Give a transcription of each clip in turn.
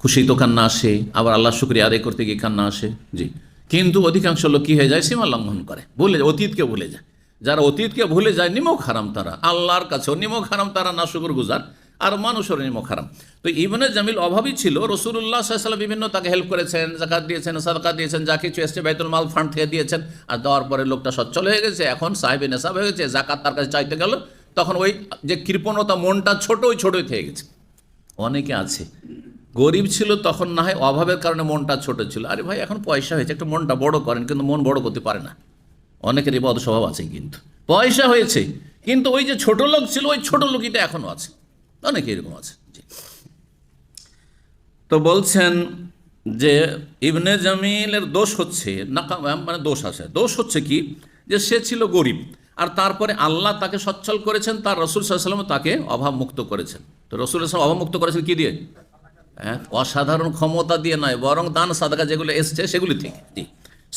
খুশি তো কান্না আসে, আবার আল্লাহ শুক্রিয়া আদায় করতে গিয়ে কান্না আসে। জি। কিন্তু অধিকাংশ লোক কী হয়ে যায়? সীমা লঙ্ঘন করে। ভুলে যায়, অতীতকে ভুলে যায়। যারা অতীতকে ভুলে যায় নিমক হারাম তারা। আল্লাহর কাছেও নিমক হারাম তারা না শুকুর গুজার। আর মানুষেরও নিমক হারাম। তো ইবনে জামিল অভাবই ছিল রসুল্লাহ সাল্লাম বিভিন্ন তাকে হেল্প করেছেন জাকাত দিয়েছেন, সাদকা দিয়েছেন, যা কিছু এসছে, বাইতুল মাল ফান্ড থেকে দিয়েছেন। আর দেওয়ার পরে লোকটা সচ্ছল হয়ে গেছে, এখন সাহেব নেশাব হয়ে গেছে জাকাত তার কাছে চাইতে গেল। তখন ওই যে কৃপণতা মনটা ছোট ওই ছোটই থেকে গেছে। অনেকে আছে গরিব ছিল, তখন না হয় অভাবের কারণে মনটা ছোট ছিল। আরে ভাই, এখন পয়সা হয়েছে, একটু মনটা বড় করেন, কিন্তু মন বড় করতে পারে না। অনেকের এই স্বভাব আছে কিন্তু। পয়সা হয়েছে, কিন্তু ওই যে ছোট লোক ছিল, ওই ছোট লোকইটা এখনও আছে। অনেকে এরকম আছে তো বলছেন যে, ইবনে জামিলের দোষ হচ্ছে মানে দোষ আছে। দোষ হচ্ছে কি? যে সে ছিল গরিব, আর তারপরে আল্লাহ তাকে সচ্ছল করেছেন, তার রসুল সাল্লাম তাকে অভাবমুক্ত করেছেন। তো রসুল সাল্লাম অভাবমুক্ত করেছেন কি দিয়ে? হ্যাঁ? অসাধারণ ক্ষমতা দিয়ে নয়, বরং দান সাদাকা যেগুলো এসছে, সেগুলি থেকে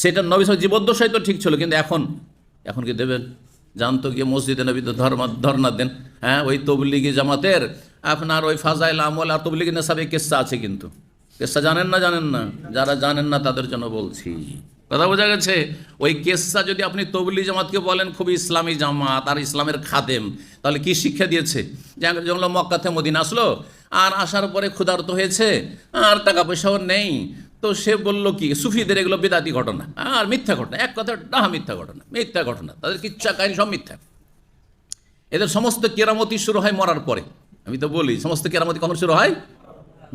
সেটা নবী সাহেব জীবদ্দশাই তো ঠিক ছিল, কিন্তু এখন এখন কি দেবেন? জানতো গিয়ে মসজিদে নবী ধর্ম ধর্না দেন। হ্যাঁ ওই তবলিগি জামাতের আপনার ওই ফাজাইল আমল আর তবলিগি নেশাবে কেসা আছে কিন্তু। কেসা জানেন না জানেন না? যারা জানেন না, তাদের জন্য বলছি। কথা বোঝা গেছে? ওই কেসা যদি আপনি তবলি জামাতকে বলেন, খুবই ইসলামী জামাত আর ইসলামের খাদেম, তাহলে কি শিক্ষা দিয়েছে? যে যেগুলো মক্কাতে মদিনা আসলো আর আসার পরে ক্ষুধার্ত হয়েছে, আর টাকা পয়সাও নেই। তো সে বলল কি, সুফিদের এগুলো বেদাতি ঘটনা, আর মিথ্যা ঘটনা। এক কথা ডাহা মিথ্যা ঘটনা মিথ্যা ঘটনা। তাদের কিচ্ছা কাহিনী সব মিথ্যা। এদের সমস্ত কেরামতি শুরু হয় মরার পরে। আমি তো বলি, সমস্ত কেরামতি কখন শুরু হয়?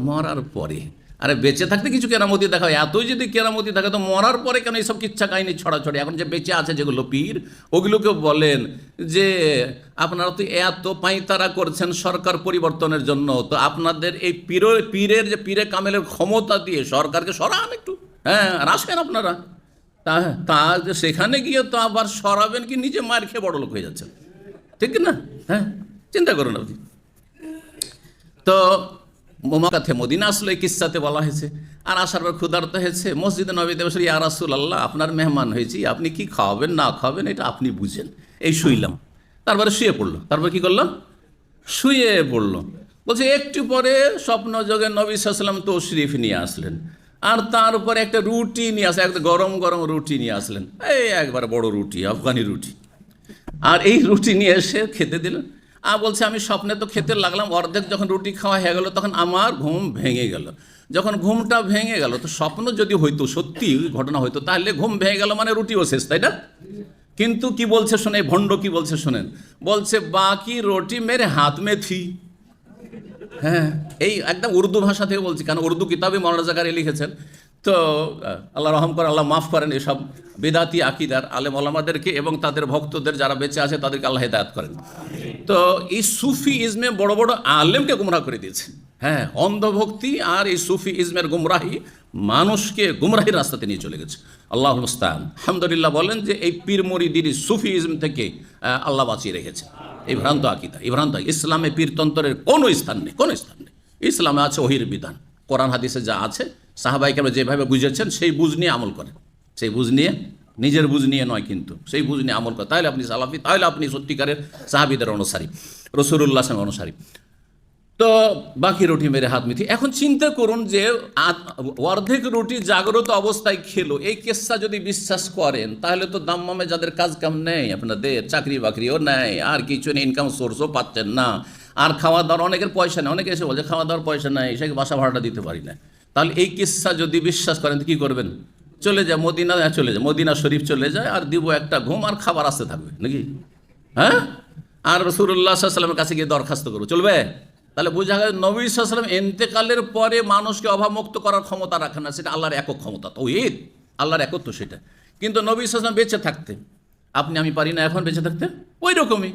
মরার পরে। আরে বেঁচে থাকতে কিছু কেরামতি দেখা হয় এতই যদি কেরামতি থাকে, তো মরার পরে কেন এইসব কিচ্ছা কাহিনী ছড়াছড়ি? এখন যে বেঁচে আছে যেগুলো পীর ওগুলোকে বলেন যে, আপনারা তো এত পাঁইতারা করছেন সরকার পরিবর্তনের জন্য, তো আপনাদের এই পীর পীরের যে পীরে কামেলের ক্ষমতা দিয়ে সরকারকে সরান একটু। হ্যাঁ আর আসেন আপনারা? তা তা সেখানে গিয়ে তো আবার সরাবেন কি, নিজে মার খেয়ে বড় লোক হয়ে যাচ্ছেন। ঠিক না? হ্যাঁ চিন্তা করুন আপনি। তো মোমাকাথে মদিনা আসলে, এই কিস্সাতে বলা হয়েছে। আর আসার পর ক্ষুধার্ত হয়েছে, মসজিদে নবীতে বসে ইয়া রাসুল আল্লাহ আপনার মেহমান হয়েছি, আপনি কি খাওয়াবেন, না খাওয়াবেন, এটা আপনি বুঝেন। এই শুইলাম। তারপরে শুয়ে পড়ল। তারপর কি করল? শুয়ে পড়ল। বলছে, একটু পরে স্বপ্ন যোগে নবী সাল্লাম তো শরীফ নিয়ে আসলেন। আর তারপরে একটা রুটি নিয়ে আসলেন একটা গরম গরম রুটি নিয়ে আসলেন। এই একবার বড় রুটি, আফগানি রুটি। আর এই রুটি নিয়ে এসে খেতে দিলেন বলছে, আমি স্বপ্নে তো খেতে লাগলাম, অর্ধেক যখন রুটি খাওয়া হয়ে গেল, তখন আমার ঘুম ভেঙে গেল। যখন ঘুমটা ভেঙে গেল, তো স্বপ্ন যদি হইতো, সত্যি ঘটনা হইতো, তাহলে ঘুম ভেঙে গেল মানে রুটিও শেষ, তাই না? কিন্তু কি বলছে শোনে ভণ্ড কি বলছে শোনেন? বলছে, বাকি রুটি মেরে হাত মে থি হ্যাঁ এই একদম উর্দু ভাষা থেকে বলছি, কারণ উর্দু কিতাবে মৌলানা জাকারি লিখেছেন। তো আল্লাহ রহম করে, আল্লাহ মাফ করেন এসব বেদাতি, আকিদার আলেম ওলামাদেরকে এবং তাদের ভক্তদের যারা বেঁচে আছে তাদেরকে আল্লাহ হেদায়াত করেন। তো এই সুফি ইজমে বড় বড় আলেমকে গুমরাহ করে দিয়েছেন হ্যাঁ অন্ধভক্তি আর এই সুফি ইজমের গুমরাহি মানুষকে গুমরাহির রাস্তাতে নিয়ে চলে গেছে। আল্লাহ মুস্তান আলহামদুলিল্লাহ বলেন যে এই পীর মরিদির সুফি ইজম থেকে আল্লাহ বাঁচিয়ে রেখেছে। এই ভ্রান্ত আকিদা, এই ভ্রান্ত। ইসলামে পীরতন্ত্রের কোনো স্থান নেই, কোনো স্থান নেই। ইসলামে আছে ওহির বিধান। কোরআন হাদিসে যা আছে সাহাবাইকে যেভাবে বুঝেছেন, সেই বুঝ নিয়ে আমল করেন। সেই বুঝ নিয়ে, নিজের বুঝ নিয়ে নয় কিন্তু, সেই বুঝ নিয়ে আমল করেন। তাহলে আপনি সালাফি, তাহলে আপনি সত্যিকারের সাহাবিদের অনুসারী রসুরুল্লাহ সাহেব অনুসারী। তো বাকি রুটি মেরে হাত মিথি। এখন চিন্তা করুন যে অর্ধেক রুটি জাগ্রত অবস্থায় খেলো, এই কেসা যদি বিশ্বাস করেন, তাহলে তো দাম্মামে যাদের কাজ কাম নেই, আপনাদের চাকরি বাকরিও নেই, আর কিছু নেই ইনকাম সোর্সও পাচ্ছেন না। আর খাওয়া দাওয়ার অনেকের পয়সা নেই, অনেকে এসে বলছে খাওয়া দাওয়ার পয়সা নেই, সে বাসা ভাড়াটা দিতে পারি না? তাহলে এই কিস্সা যদি বিশ্বাস করেন কী করবেন? চলে যায় মদিনা হ্যাঁ, চলে যায় মদিনা শরীফ চলে যায় আর দিব একটা ঘুম আর খাবার আসতে থাকবে নাকি? হ্যাঁ? আর রসুল্লাহ কাছে গিয়ে দরখাস্ত করব চলবে? তাহলে বোঝা গেল নবী সাল্লাম এন্তেকালের পরে মানুষকে অভাবমুক্ত করার ক্ষমতা রাখে না সেটা আল্লাহর একক ক্ষমতা তো ঈদ আল্লাহর একত্ব সেটা। কিন্তু নবী সাল্লাম বেঁচে থাকতে আপনি আমি পারি না এখন বেঁচে থাকতে? ওই রকমই